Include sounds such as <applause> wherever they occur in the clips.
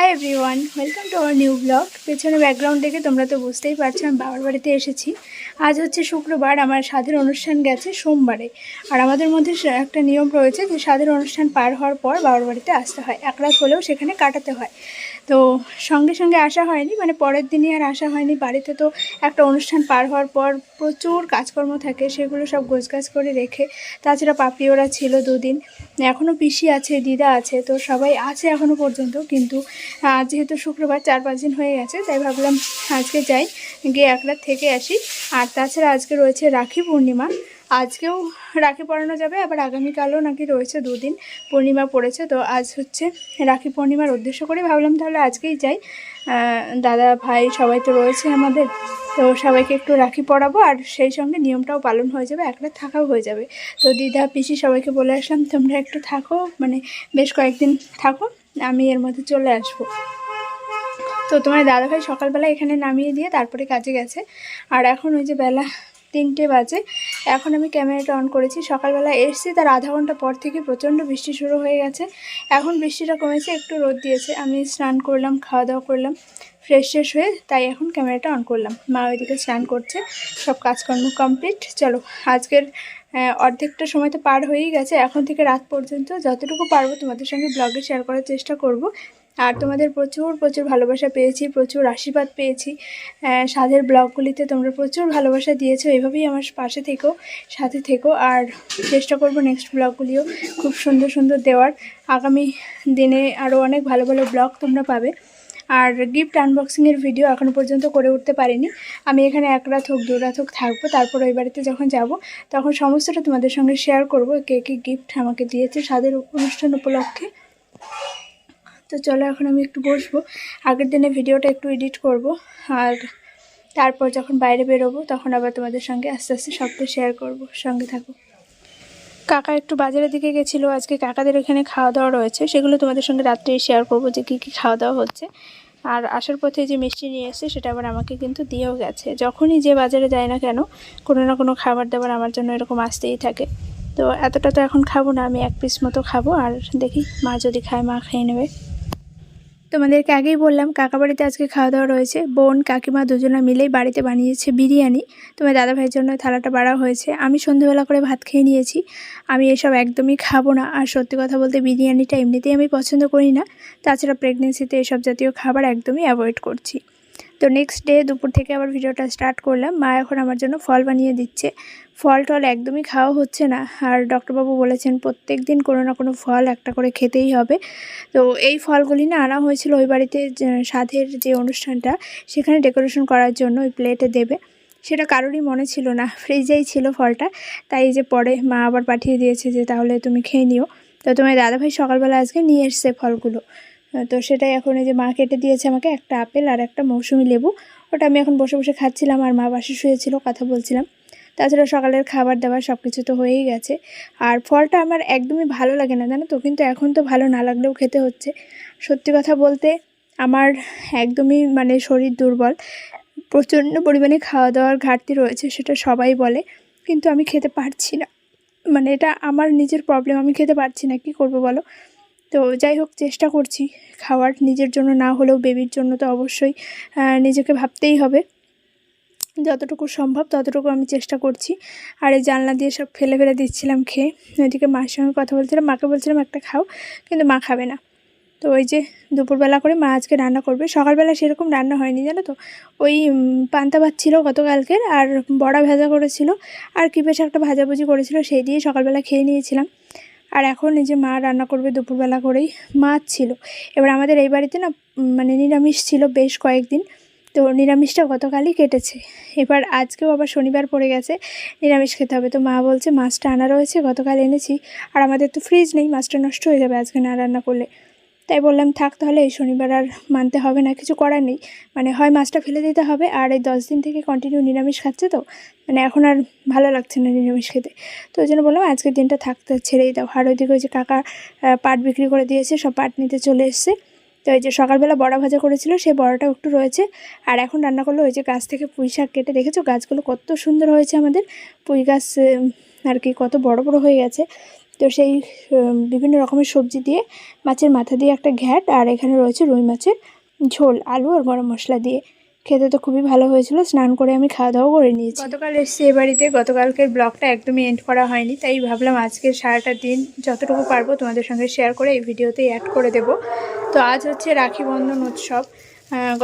Hi everyone welcome to our new blog পেছনে background দেখে তোমরা তো বুঝতেই পারছ, আমি বাবার বাড়িতে এসেছি। আজ হচ্ছে শুক্রবার, আমার স্বাধীন অনুষ্ঠান গেছে সোমবারে। আর আমাদের মধ্যে একটা নিয়ম রয়েছে যে স্বাধীন অনুষ্ঠান পার হওয়ার পর বাবার বাড়িতে আসতে হয়। এক রাত হলেও সেখানে কাটাতে হয়। তো সঙ্গে সঙ্গে আসা হয়নি মানে পরের দিনই আর আসা হয়নি। বাড়িতে তো একটা অনুষ্ঠান পার হওয়ার পর প্রচুর কাজকর্ম থাকে, সেগুলো সব গোছগাছ করে রেখে। তাছাড়া পাপি ওরা ছিল দুদিন। এখনও পিসি আছে, দিদা আছে, তো সবাই আছে এখনও পর্যন্ত। কিন্তু যেহেতু শুক্রবার চার পাঁচ দিন হয়ে গেছে, তাই ভাবলাম আজকে যাই, গিয়ে এক রাত থেকে আসি। আর তাছাড়া আজকে রয়েছে রাখি পূর্ণিমা। আজকেও রাখি পরানো যাবে, আবার আগামীকালও নাকি রয়েছে দুদিন পূর্ণিমা পড়েছে, তো আজ হচ্ছে রাখি পূর্ণিমার উদ্দেশ্য করে ভাবলাম তাহলে আজকেই যাই। দাদা, ভাই সবাই তো রয়েছে আমাদের, তো সবাইকে একটু রাখি পরাবো আর সেই সঙ্গে নিয়মটাও পালন হয়ে যাবে একটা থাকাও হয়ে যাবে। তো দিদা, পিসি সবাইকে বলে আসলাম, তোমরা একটু থাকো মানে বেশ কয়েকদিন থাকো, আমি এর মধ্যে চলে আসব। তো তোমার দাদাভাই সকালবেলা এখানে নামিয়ে দিয়ে তারপরে কাজে গেছে, আর এখন ওই যে বেলা তিনটে বাজে। এখন আমি ক্যামেরাটা অন করেছি। সকালবেলা এসেছি, তার আধা ঘণ্টা পর থেকে প্রচণ্ড বৃষ্টি শুরু হয়ে গেছে। এখন বৃষ্টিটা কমেছে, একটু রোদ দিয়েছে। আমি স্নান করলাম, খাওয়া দাওয়া করলাম ফ্রেশ ফ্রেশ হয়ে তাই এখন ক্যামেরাটা অন করলাম। মা ওইদিকে স্নান করছে, সব কাজকর্ম কমপ্লিট চলো, আজকের অর্ধেকটা সময় তো পার হয়েই গেছে। এখন থেকে রাত পর্যন্ত যতটুকু পারব তোমাদের সঙ্গে ব্লগে শেয়ার করার চেষ্টা করব। আর তোমাদের প্রচুর প্রচুর ভালোবাসা পেয়েছি, প্রচুর আশীর্বাদ পেয়েছি। সাধের ব্লগগুলিতে তোমরা প্রচুর ভালোবাসা দিয়েছ, এভাবেই আমার পাশে থেকো, সাথে থেকো। আর চেষ্টা করব নেক্সট ব্লগগুলিও খুব সুন্দর সুন্দর দেওয়ার। আগামী দিনে আরও অনেক ভালো ভালো ব্লগ তোমরা পাবে। আর গিফট আনবক্সিংয়ের ভিডিও এখনও পর্যন্ত করে উঠতে পারিনি। আমি এখানে এক রাত হোক, দু রাত হোক থাকব, তারপর ওই বাড়িতে যখন যাব, তখন সমস্তটা তোমাদের সঙ্গে শেয়ার করব, কে কী গিফট আমাকে দিয়েছে স্বাদের অনুষ্ঠান উপলক্ষে। তো চলো এখন আমি একটু বসবো। আগের দিনে ভিডিওটা একটু এডিট করব। আর তারপর যখন বাইরে বেরোবো, তখন আবার তোমাদের সঙ্গে আস্তে আস্তে সবটা শেয়ার করব। সঙ্গে থাকো। কাকা একটু বাজারের দিকে গেছিল। আজকে কাকাদের এখানে খাওয়া দাওয়া রয়েছে। সেগুলো তোমাদের সঙ্গে রাত্রে শেয়ার করব যে কী কী খাওয়া দাওয়া হচ্ছে। আর আসার পথে যে মিষ্টি নিয়ে এসেছে, সেটা আবার আমাকে কিন্তু দিয়েও গেছে। যখনই যে বাজারে যায় না কেন, কোনো না কোনো খাবার দাবার আমার জন্য এরকম আসতেই থাকে। তো এতটা তো এখন খাব না, আমি এক পিস মতো খাব। আর দেখি মা যদি খায়, মা খেয়ে নেবে। তোমাদেরকে আগেই বললাম, কাকা বাড়িতে আজকে খাওয়া দাওয়া রয়েছে। বোন, কাকিমা দুজনা মিলেই বাড়িতে বানিয়েছে বিরিয়ানি। তোমার দাদা ভাইয়ের জন্য থালাটা বাড়া হয়েছে। আমি সন্ধেবেলা করে ভাত খেয়ে নিয়েছি। আমি এসব একদমই খাব না। আর সত্যি কথা বলতে বিরিয়ানিটা এমনিতেই আমি পছন্দ করি না। তাছাড়া প্রেগনেন্সিতে এসব জাতীয় খাবার একদমই অ্যাভয়েড করছি। তো নেক্সট ডে দুপুর থেকে আবার ভিডিওটা স্টার্ট করলাম। মা এখন আমার জন্য ফল বানিয়ে দিচ্ছে। ফল টল একদমই খাওয়া হচ্ছে না। আর ডক্টরবাবু বলেছেন প্রত্যেক দিন কোনো না কোনো ফল একটা করে খেতেই হবে। তো এই ফলগুলি না আনা হয়েছিল ওই বাড়িতে সাধের যে অনুষ্ঠানটা, সেখানে ডেকোরেশন করার জন্য ওই প্লেটে দেবে। সেটা কারোরই মনে ছিল না। ফ্রিজেই ছিল ফলটা। তাই যে পরে মা আবার পাঠিয়ে দিয়েছে যে তাহলে তুমি খেয়ে নিও। তো তোমার দাদাভাই সকালবেলা আজকে নিয়ে এসছে ফলগুলো। তো সেটাই এখন এই যে মা কেটে দিয়েছে আমাকে একটা আপেল আর একটা মৌসুমি লেবু। ওটা আমি এখন বসে বসে খাচ্ছিলাম আর মা বাসে শুয়েছিল, কথা বলছিলাম। তাছাড়া সকালের খাবার দাবার সব কিছু তো হয়েই গেছে। আর ফলটা আমার একদমই ভালো লাগে না, জানো তো? কিন্তু এখন তো ভালো না লাগলেও খেতে হচ্ছে। সত্যি কথা বলতে আমার একদমই মানে শরীর দুর্বল। প্রচণ্ড পরিমাণে খাওয়া দাওয়ার ঘাটতি রয়েছে, সেটা সবাই বলে। কিন্তু আমি খেতে পারছি না। মানে এটা আমার নিজের প্রবলেম আমি খেতে পারছি না। কি করব বলো? তো যাই হোক, চেষ্টা করছি। খাওয়ার নিজের জন্য না হলেও বেবির জন্য তো অবশ্যই নিজেকে ভাবতেই হবে। যতটুকু সম্ভব ততটুকু আমি চেষ্টা করছি। আর এই জানলা দিয়ে সব ফেলে ফেলে দিচ্ছিলাম খেয়ে। ওইদিকে মার সঙ্গে কথা বলছিলাম, মাকে বলছিলাম, একটা খাও, কিন্তু মা খাবে না। তো ওই যে দুপুরবেলা করে মা আজকে রান্না করবে। সকালবেলা সেরকম রান্না হয়নি, জানো তো? ওই পান্তা ভাত ছিল গতকালকের, আর বড়া ভেজা করেছিল। আর কি বেশ একটা ভাজাভুজি করেছিল, সেই দিয়ে সকালবেলা খেয়ে নিয়েছিলাম। আর এখন এই যে মা রান্না করবে দুপুরবেলা করেই মাছ ছিল। এবার আমাদের এই বাড়িতে না মানে নিরামিষ ছিল বেশ কয়েকদিন, তো নিরামিষটা গতকালই কেটেছে। এবার আজকেও আবার শনিবার পড়ে গেছে, নিরামিষ খেতে হবে। তো মা বলছে, মাছটা আনা রয়েছে, গতকাল এনেছি। আর আমাদের তো ফ্রিজ নেই, মাছটা নষ্ট হয়ে যাবে আজকে না রান্না করলে। তাই বললাম, থাক তাহলে এই শনিবার আর মানতে হবে না, কিছু করার নেই। মানে হয় মাছটা ফেলে দিতে হবে, আর এই দশ দিন থেকে কন্টিনিউ নিরামিষ খাচ্ছে তো মানে এখন আর ভালো লাগছে না নিরামিষ খেতে। তো ওই জন্য বললাম, আজকের দিনটা থাকতে ছেড়েই দাও। আর ওইদিকে ওই যে কাকা পাট বিক্রি করে দিয়েছে, সব পাট নিতে চলে এসছে। তো এই যে সকালবেলা বড়া ভাজা করেছিল, সেই বড়াটা একটু রয়েছে। আর এখন রান্না করল ওই যে গাছ থেকে পুঁই শাক কেটে দেখেছ গাছগুলো কত সুন্দর হয়েছে আমাদের। পুঁই গাছ আর কি কত বড় বড় হয়ে গেছে। তো সেই বিভিন্ন রকমের সবজি দিয়ে মাছের মাথা দিয়ে একটা ঘ্যাট আর এখানে রয়েছে রুই মাছের ঝোল, আলু আর গরম মশলা দিয়ে। খেতে তো খুবই ভালো হয়েছিল, স্নান করে আমি খাওয়া দাওয়া করে নিয়েছি। গতকাল এসেছি এ বাড়িতে, গতকালকের ব্লগটা একদমই এন্ড করা হয়নি, তাই ভাবলাম আজকে সারাটা দিন যতটুকু পারব তোমাদের সঙ্গে শেয়ার করে এই ভিডিওতেই অ্যাড করে দেব। তো আজ হচ্ছে রাখি বন্ধন উৎসব।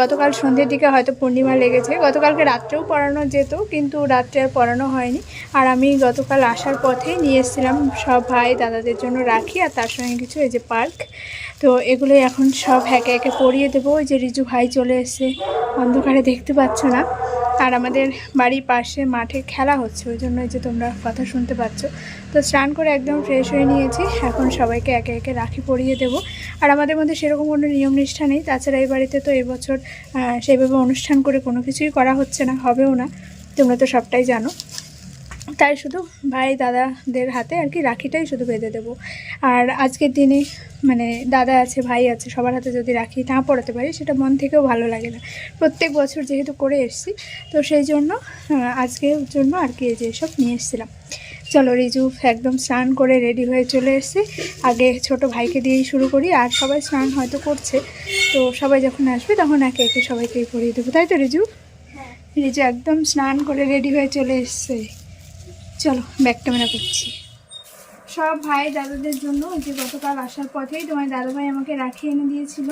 গতকাল সন্ধ্যের দিকে হয়তো পূর্ণিমা লেগেছে। গতকালকে রাত্রেও পড়ানো যেত, কিন্তু রাত্রে আর পড়ানো হয়নি। আর আমি গতকাল আসার পথেই নিয়ে এসেছিলাম সব ভাই দাদাদের জন্য রাখি আর তার সঙ্গে কিছু এই যে পার্ক। তো এগুলোই এখন সব একে একে পরিয়ে দেবো। ওই যে রিজু ভাই চলে এসছে, অন্ধকারে দেখতে পাচ্ছ না। আর আমাদের বাড়ির পাশে মাঠে খেলা হচ্ছে, ওই জন্য যে তোমরা কথা শুনতে পাচ্ছ। তো স্নান করে একদম ফ্রেশ হয়ে নিয়েছি। এখন সবাইকে একে একে রাখি পরিয়ে দেবো। আর আমাদের মধ্যে সেরকম কোনো নিয়ম নিষ্ঠা নেই। তাছাড়া এই বাড়িতে তো এবছর সেইভাবে অনুষ্ঠান করে কোনো কিছুই করা হচ্ছে না, হবেও না। তোমরা তো সবটাই জানো। তাই শুধু ভাই দাদাদের হাতে আর কি রাখিটাই শুধু বেঁধে দেবো। আর আজকের দিনে মানে দাদা আছে, ভাই আছে, সবার হাতে যদি রাখি, না পড়াতে পারি, সেটা মন থেকেও ভালো লাগে না। প্রত্যেক বছর যেহেতু করে এসেছি, তো সেই জন্য আজকের জন্য আর কি এই যে সব নিয়ে এসেছিলাম। চলো রিজু একদম স্নান করে রেডি হয়ে চলে এসেছে। আগে ছোট ভাইকে দিয়েই শুরু করি আর সবাই স্নান হয়তো করছে। তো সবাই যখন আসবে তখন একে একে সবাইকেই পরিয়ে দেবো। তাই তো রিজু? রিজু একদম স্নান করে রেডি হয়ে চলে এসছে। চলো ব্যাক ক্যামেরা করছি। সব ভাই দাদাদের জন্য ওই যে গতকাল আসার পথেই তোমার দাদাভাই আমাকে রাখিয়ে এনে দিয়েছিল।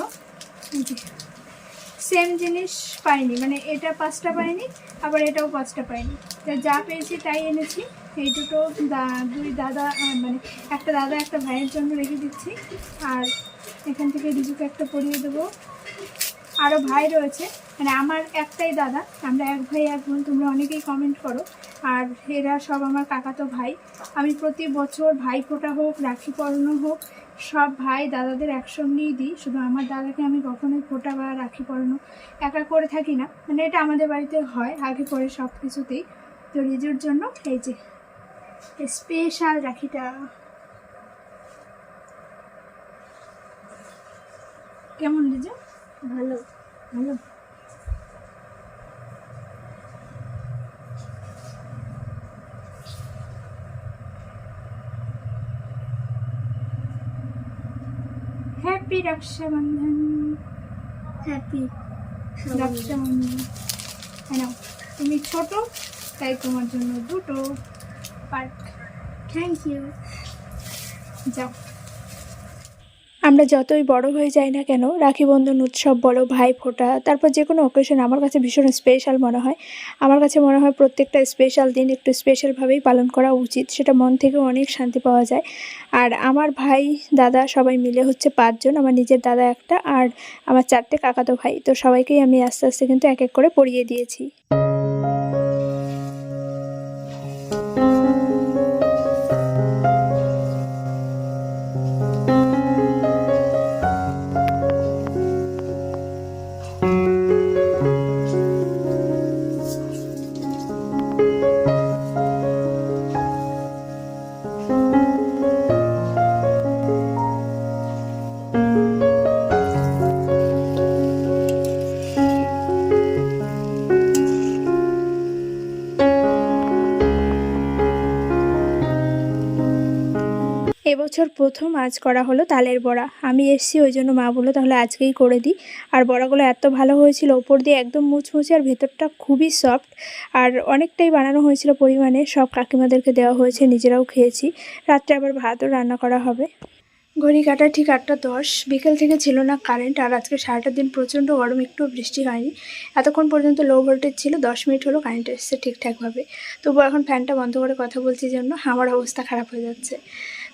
সেম জিনিস পাইনি। মানে এটা পাঁচটা পাইনি, আবার এটাও পাঁচটা পাইনি। যা পেয়েছি তাই এনেছি। এই দুটো দুই দাদা মানে একটা দাদা একটা ভাইয়ের জন্য রেখে দিচ্ছি। আর এখান থেকে রিজুকে একটা পরিয়ে দেবো। আরও ভাই রয়েছে। মানে আমার একটাই দাদা। আমরা এক ভাই, এক বোন, তোমরা অনেকেই কমেন্ট করো। আর এরা সব আমার কাকাতো ভাই। আমি প্রতি বছর ভাই ফোটা হোক, রাখি পরানো হোক সব ভাই দাদাদের একসঙ্গেই দিই। শুধু আমার দাদাকে আমি কখনোই ফোটা বা রাখি পরানো, একা করে থাকি না। মানে এটা আমাদের বাড়িতে হয়, আগে পরে সব কিছুতেই। তো রিজুর জন্য এই যে স্পেশাল রাখিটা। কেমন রিজু? ভালো ভালো। হ্যাপি রক্ষাবন্ধন হ্যাপি রক্ষাবন্ধন হ্যাঁ তুমি ছোট তাই তোমার জন্য দুটো পার্ক থ্যাংক ইউ যাও আমরা যতই বড় হয়ে যাই না কেন, রাখি বন্ধন উৎসব বলো, ভাই ফোটা, তারপর যে কোনো অকেশন আমার কাছে ভীষণ স্পেশাল মনে হয়। আমার কাছে মনে হয় প্রত্যেকটা স্পেশাল দিন একটু স্পেশালভাবেই পালন করা উচিত, সেটা মন থেকেও অনেক শান্তি পাওয়া যায়। আর আমার ভাই, দাদা সবাই মিলে হচ্ছে পাঁচজন, আমার নিজের দাদা একটা, আর আমার চারটে কাকাতো ভাই, তো সবাইকেই আমি আস্তে আস্তে কিন্তু এক এক করে পড়িয়ে দিয়েছি। এবছর প্রথম আজ করা হলো তালের বড়া। আমি এসছি, ওই জন্য মা বলল, তাহলে আজকেই করে দিই। আর বড়াগুলো এত ভালো হয়েছিল, ওপর দিয়ে একদম মুচমুচে আর ভেতরটা খুবই সফট আর অনেকটাই বানানো হয়েছিল পরিমাণে, সব কাকিমাদেরকে দেওয়া হয়েছে, নিজেরাও খেয়েছি। রাত্রে আবার ভাতও রান্না করা হবে। ঘড়ি কাটা ঠিক আটটা দশ, বিকেল থেকে ছিল না কারেন্ট আর আজকে সারাটা দিন প্রচণ্ড গরম একটু বৃষ্টি হয়নি। এতক্ষণ পর্যন্ত লো ভোল্টেজ ছিল, দশ মিনিট হলো কারেন্ট এসছে ঠিকঠাকভাবে। তবু এখন ফ্যানটা বন্ধ করে কথা বলছি জন্য আমার অবস্থা খারাপ হয়ে যাচ্ছে।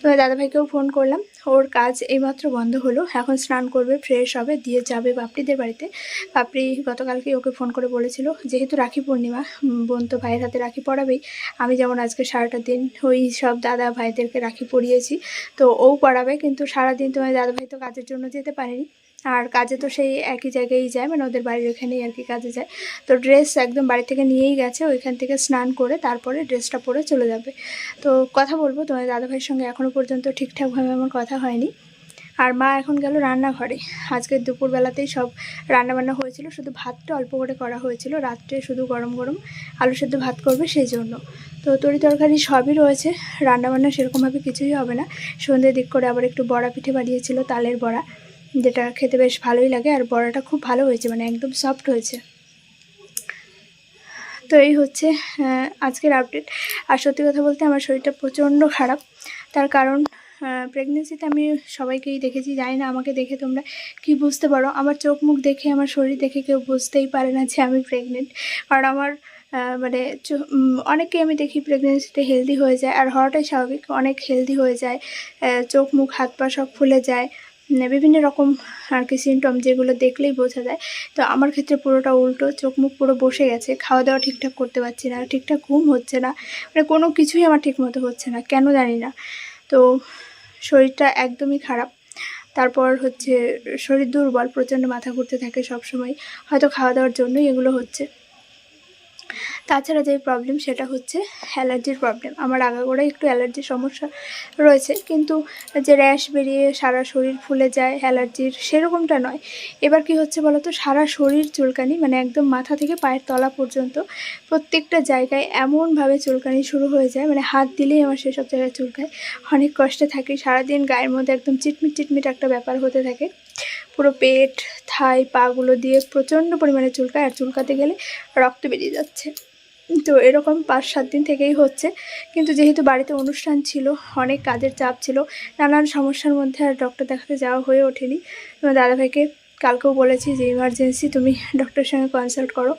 তো দাদাভাইকেও ফোন করলাম। ওর কাজ এইমাত্র বন্ধ হলো। এখন স্নান করবে ফ্রেশ হবে, দিয়ে যাবে বাপড়িদের বাড়িতে। বাপড়ি গতকালকেই ওকে ফোন করে বলেছিল, যেহেতু রাখি পূর্ণিমা বোন তো ভাইয়ের হাতে রাখি পড়াবেই আমি যেমন আজকে সারাটা দিন ওই সব দাদা ভাইদেরকে রাখি পরিয়েছি, তো ও পড়াবে কিন্তু সারাদিন তোমার দাদাভাই তো কাজের জন্য যেতে পারেনি। আর কাজে তো সেই একই জায়গায়ই যায় মানে ওদের বাড়ির ওখানেই আর কি কাজে যায়। তো ড্রেস একদম বাড়ি থেকে নিয়েই গেছে, ওইখান থেকে স্নান করে তারপরে ড্রেসটা পরে চলে যাবে। তো কথা বলব তোমার দাদাভাইয়ের সঙ্গে এখনও পর্যন্ত ঠিকঠাকভাবে আমার কথা হয়নি। আর মা এখন গেল রান্নাঘরে। আজকে দুপুরবেলাতেই সব রান্নাবান্না হয়েছিল, শুধু ভাতটা অল্প করে করা হয়েছিল, রাত্রে শুধু গরম গরম আলু সেদ্ধ ভাত করবে সেই জন্য। তো তরি তরকারি সবই রয়েছে, রান্নাবান্না সেরকমভাবে কিছুই হবে না। সন্ধ্যের দিক করে আবার একটু বড়া পিঠে বানিয়েছিল, তালের বড়া। যেটা খেতে বেশ ভালোই লাগে আর বড়াটা খুব ভালো হয়েছে মানে একদম সফট হয়েছে। তো এই হচ্ছে আজকের আপডেট আর সত্যি কথা বলতে আমার শরীরটা প্রচণ্ড খারাপ। তার কারণ প্রেগনেন্সিতে আমি সবাইকেই দেখেছি, জানি না আমাকে দেখে তোমরা কি বুঝতে পারো। আমার চোখ মুখ দেখে, আমার শরীর দেখে কেউ বুঝতেই পারে না যে আমি প্রেগনেন্ট কারণ আমার মানে অনেককে আমি দেখি প্রেগনেন্সিতে হেলদি হয়ে যায়। আর হওয়াটাই স্বাভাবিক, অনেক হেলদি হয়ে যায়। চোখ মুখ, হাত পা সব ফুলে যায়। বিভিন্ন রকম আর কি সিমটম যেগুলো দেখলেই বোঝা যায়। তো আমার ক্ষেত্রে পুরোটা উল্টো, চোখ মুখ পুরো বসে গেছে, খাওয়া দাওয়া ঠিকঠাক করতে পারছি না, ঠিকঠাক ঘুম হচ্ছে না মানে কোনো কিছুই আমার ঠিক মতো হচ্ছে না, কেন জানি না। তো শরীরটা একদমই খারাপ। তারপর হচ্ছে শরীর দুর্বল, প্রচণ্ড মাথা ঘুরতে থাকে সব সময় হয়তো খাওয়া দাওয়ার জন্যই এগুলো হচ্ছে। তাছাড়া যে প্রবলেম সেটা হচ্ছে অ্যালার্জির প্রবলেম আমার আগাগোড়াই একটু অ্যালার্জির সমস্যা রয়েছে, কিন্তু যে র্যাশ বেরিয়ে সারা শরীর ফুলে যায় অ্যালার্জির সেরকমটা নয়। এবার কি হচ্ছে বলো তো সারা শরীর চুলকানি মানে একদম মাথা থেকে পায়ের তলা পর্যন্ত প্রত্যেকটা জায়গায় এমনভাবে চুলকানি শুরু হয়ে যায় মানে হাত দিলেই আমার সেসব জায়গায় চুলকায়। অনেক কষ্টে থাকি, সারাদিন গায়ের মধ্যে একদম চিটমিট চিটমিট একটা ব্যাপার হতে থাকে। পুরো পেট, থাই, পাগুলো দিয়ে প্রচণ্ড পরিমাণে চুলকায় আর চুলকাতে গেলে রক্ত বেরিয়ে যাচ্ছে। তো এরকম পাঁচ সাত দিন থেকেই হচ্ছে। কিন্তু যেহেতু বাড়িতে অনুষ্ঠান ছিল, অনেক কাজের চাপ ছিল, নানান সমস্যার মধ্যে আর ডক্টর দেখাতে যাওয়া হয়ে ওঠেনি। দাদাভাইকে কালকেও বলেছি যে ইমার্জেন্সি তুমি ডক্টরের সঙ্গে কনসাল্ট করো।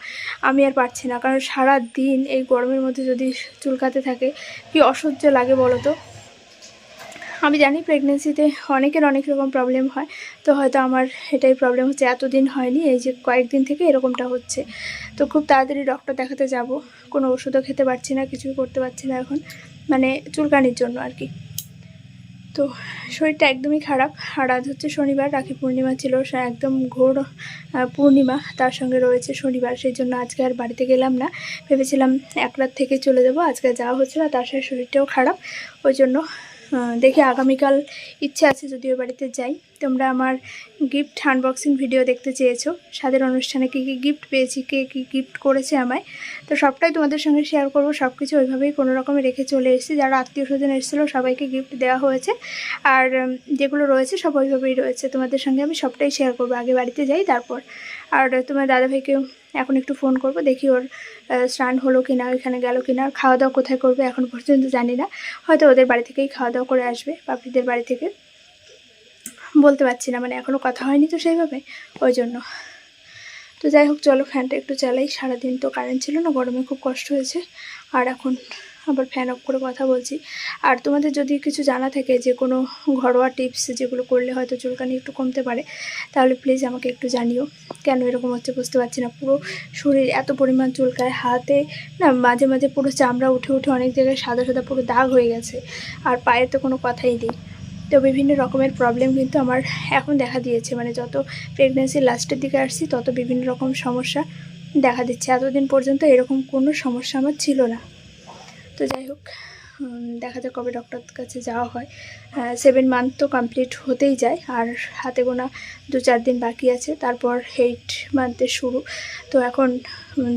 আমি আর পারছি না। কারণ সারা দিন এই গরমের মধ্যে যদি চুলকাতে থাকে, কি অসহ্য লাগে বলো তো? আমি জানি প্রেগনেন্সিতে অনেকের অনেক রকম প্রবলেম হয়, তো হয়তো আমার এটাই প্রবলেম হচ্ছে। এতদিন হয়নি, এই যে কয়েকদিন থেকে এরকমটা হচ্ছে। তো খুব তাড়াতাড়ি ডক্টর দেখাতে যাব। কোনো ওষুধও খেতে পারছি না, কিছুই করতে পারছি না এখন। মানে চুলকানির জন্য আর কি। তো শরীরটা একদমই খারাপ। আর আজ হচ্ছে শনিবার, রাখি পূর্ণিমা ছিল একদম ঘোর পূর্ণিমা তার সঙ্গে রয়েছে শনিবার। সেই জন্য আজকে আর বাড়িতে গেলাম না। ভেবেছিলাম এক রাত থেকে চলে যাব, আজকে যাওয়া হচ্ছে না, তার সাথে শরীরটাও খারাপ। ওই জন্য দেখি আগামীকাল ইচ্ছে আছে যদিও বাড়িতে যাই। তোমরা আমার গিফট আনবক্সিং ভিডিও দেখতে চেয়েছো। স্বাদের অনুষ্ঠানে কী কী গিফট পেয়েছি, কে কী গিফট করেছে আমায়। তো সবটাই তোমাদের সঙ্গে শেয়ার করব। সব কিছু ওইভাবেই কোনো রকমে রেখে চলে এসেছি। যারা আত্মীয় স্বজন এসেছিল, সবাইকে গিফট দেওয়া হয়েছে। আর যেগুলো রয়েছে, সব ওইভাবেই রয়েছে। তোমাদের সঙ্গে আমি সবটাই শেয়ার করব। আগে বাড়িতে যাই, তারপর। আর তোমার দাদাভাইকেও এখন একটু ফোন করব, দেখি ওর স্নান হলো কি না ওইখানে গেল কি না আর খাওয়া দাওয়া কোথায় করবে এখন পর্যন্ত জানি না। হয়তো ওদের বাড়ি থেকেই খাওয়া দাওয়া করে আসবে পাপড়িদের বাড়ি থেকে। বলতে পারছি না মানে এখনও কথা হয়নি তো সেইভাবে, ওই জন্য। তো যাই হোক, চলো ফ্যানটা একটু চালাই, সারাদিন তো কারেন্ট ছিল না, গরমে খুব কষ্ট হয়েছে। আর এখন আবার ফ্যান অফ করে কথা বলছি। আর তোমাদের যদি কিছু জানা থাকে যে কোনো ঘরোয়া টিপস যেগুলো করলে হয়তো চুলকানি একটু কমতে পারে, তাহলে প্লিজ আমাকে একটু জানিও। কেন এরকম হচ্ছে বুঝতে পারছি না। পুরো শরীর এত পরিমাণ চুলকায়, হাতে না মাঝে মাঝে পুরো চামড়া উঠে উঠে অনেক জায়গায় সাদা সাদা পুরো দাগ হয়ে গেছে। আর পায়ের তো কোনো কথাই নেই। তো বিভিন্ন রকমের প্রবলেম কিন্তু আমার এখন দেখা দিয়েছে। মানে যত প্রেগনেন্সির লাস্টের দিকে আসছি, তত বিভিন্ন রকম সমস্যা দেখা দিচ্ছে। এতদিন পর্যন্ত এরকম কোনো সমস্যা আমার ছিল না। তো যাই হোক দেখা যাক কবে ডক্টর কাছে যাওয়া হয়। সেভেন মান্থ তো কমপ্লিট হতেই যায়, আর হাতে গোনা দু চার দিন বাকি আছে, তারপর এইট মান্থের শুরু। তো এখন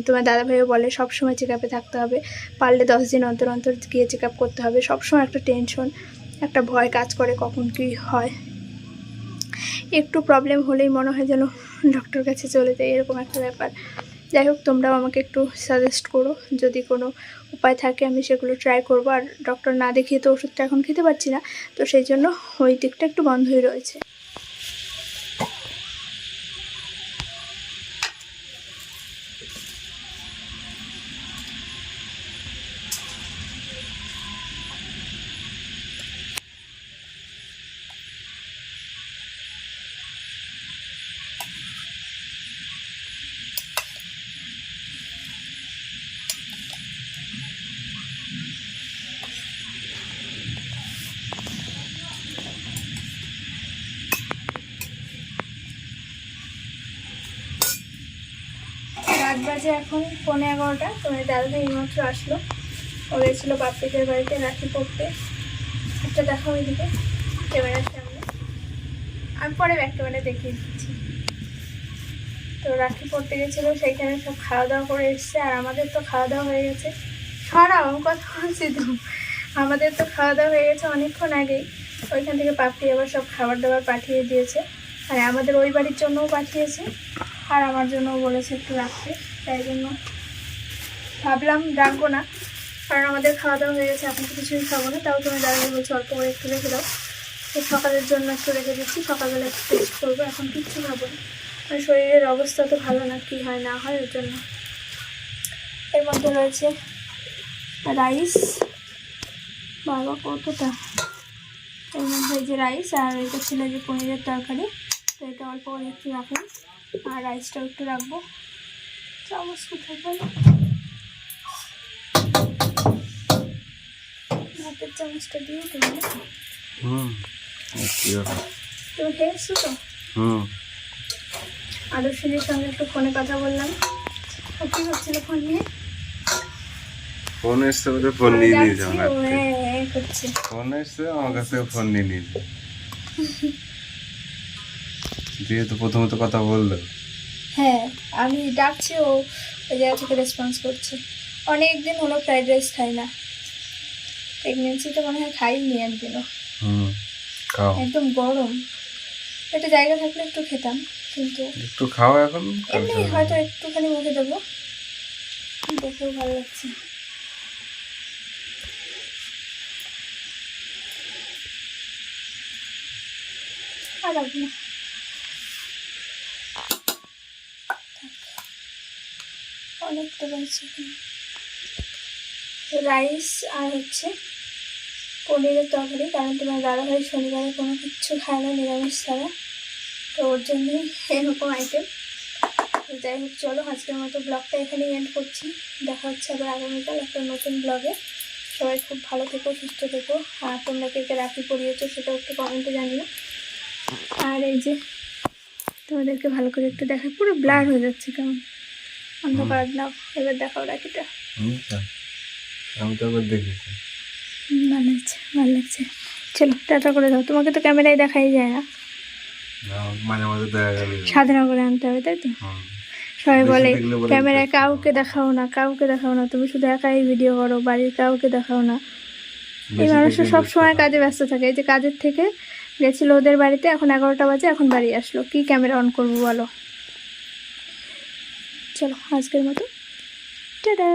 তোমার দাদাভাইও বলে, সব সময় চেক আপে থাকতে হবে, পারলে দশ দিন অন্তর অন্তর গিয়ে চেক আপ করতে হবে। সবসময় একটা টেনশন একটা ভয় কাজ করে কখন কী হয়। একটু প্রবলেম হলেই মনে হয় যেন ডক্টর কাছে চলে যায় এরকম একটা ব্যাপার। যাই হোক, তোমরাও আমাকে একটু সাজেস্ট করো। যদি কোনো উপায় থাকে, আমি সেগুলো ট্রাই করব। আর ডক্টর না দেখিয়ে তো ওষুধটা এখন খেতে পারছি না। তো সেই জন্য ওই দিকটা একটু বন্ধই রয়েছে। বাজে এখন পনেরো এগারোটা তোমার দাদা এইমাত্র আসলো। ও গেছিল বাপ্পিদের বাড়িতে রাখি পড়তে। একটা দেখা ওইদিকে ক্যামেরার সামনে। আমি পরে ব্যাগটা মানে দেখিয়ে দিচ্ছি। তো রাখি পড়তে গেছিল, সেইখানে সব খাওয়া দাওয়া করে এসছে, আর আমাদের তো খাওয়া দাওয়া হয়ে গেছে। সরাও, কথা বলছি তো। আমাদের তো খাওয়া দাওয়া হয়ে গেছে অনেকক্ষণ আগেই। ওইখান থেকে পাপড়ি আবার সব খাবার দাবার পাঠিয়ে দিয়েছে। আর আমাদের ওই বাড়ির জন্যও পাঠিয়েছে। আর আমার জন্যও বলেছে একটু রাখতে। তাই জন্য ভাবলাম রাখব না। কারণ আমাদের খাওয়া দাওয়া হয়ে গেছে, এখন তো কিছুই খাব না। তাও তুমি দাঁড়িয়ে বলছো অল্প করে একটু রেখে দাও। তো সকালের জন্য একটু রেখে দিচ্ছি, সকালবেলা একটু টেস্ট করব। এখন কিচ্ছু খাব না। আর শরীরের অবস্থা তো ভালো না, কী হয় না হয় ওর জন্য। এর মধ্যে রয়েছে রাইস বাবা, কতটা। এর মধ্যে যে রাইস আর এটা ছিল যে পনিরের তরকারি। তো এটা অল্প করে একটু রাখলাম। আর রাইসটাও একটু রাখব। চামচ কোথায় চামচটা দিয়ে? হুম? তুমি খেয়েছো তো হুম আদর্শনীর সঙ্গে একটু ফোনে কথা বললাম কি করছিল ফোন নিয়ে ফোন এসছে বলে ফোন নিয়ে নিয়েছে আমার ফোন এসছে আমার কাছ ফোন নিয়ে নিয়েছে <laughs> দিয়ে তো প্রথমত কথা বলল হ্যাঁ আমি ডাকছি ও ওই জায়গা থেকে রেসপন্স করছে। অনেক দিন হলো ফ্রাইড রাইস খাই না। প্রেগনেন্সিতে মনে হয় খাইনি একদিনও। একদম গরম। একটা জায়গা থাকলে একটু খেতাম কিন্তু একটু খাও এখন এমনি হয়তো একটুখানি মুখে দেবো। দেখেও ভালো লাগছে। আর লাগবে না। অনেকটা পাচ্ছি। রাইস আর হচ্ছে পনিরের তরকারি, কারণ তোমার দাদাভাই শনিবারে কোনো কিচ্ছু খায় না, নিরামিষ ছাড়া। তো ওর জন্যই এরকম আইটেম যাই হোক, চলো আজকের মতো ব্লগটা এখানেই এন্ড করছি। দেখা হচ্ছে আবার আগামীকাল একটা নতুন ব্লগে সবাই খুব ভালো থেকো, সুস্থ থেকো। আর তোমরা কে কে রাখি পরিয়েছো সেটাও একটু কমেন্টে জানিও। আর এই যে তোমাদেরকে ভালো করে একটু দেখা, পুরো ব্লার হয়ে যাচ্ছে কেমন? অন্ধকার নাও এবার দেখাও রাখিটা। হুম, আমি তো একবার দেখেছি। ভালো লাগছে ভালো লাগছে। চলো টাটা করে দাও। তোমাকে তো ক্যামেরায় দেখাই যায় না। না, সাধনা করে আনতে হবে তাই তো। সবাই বলে ক্যামেরায় কাউকে দেখাও না কাউকে দেখাও না। তুমি শুধু একাই ভিডিও করো বাড়ির কাউকে দেখাও না। এই মানুষটা দেখলে সব সময় কাজে ব্যস্ত থাকে। এই যে কাজের থেকে গেছিল ওদের বাড়িতে এখন এগারোটা বাজে এখন বাড়ি আসলো। কি ক্যামেরা অন করব বলো? চলো আজকের মতো। টাটা।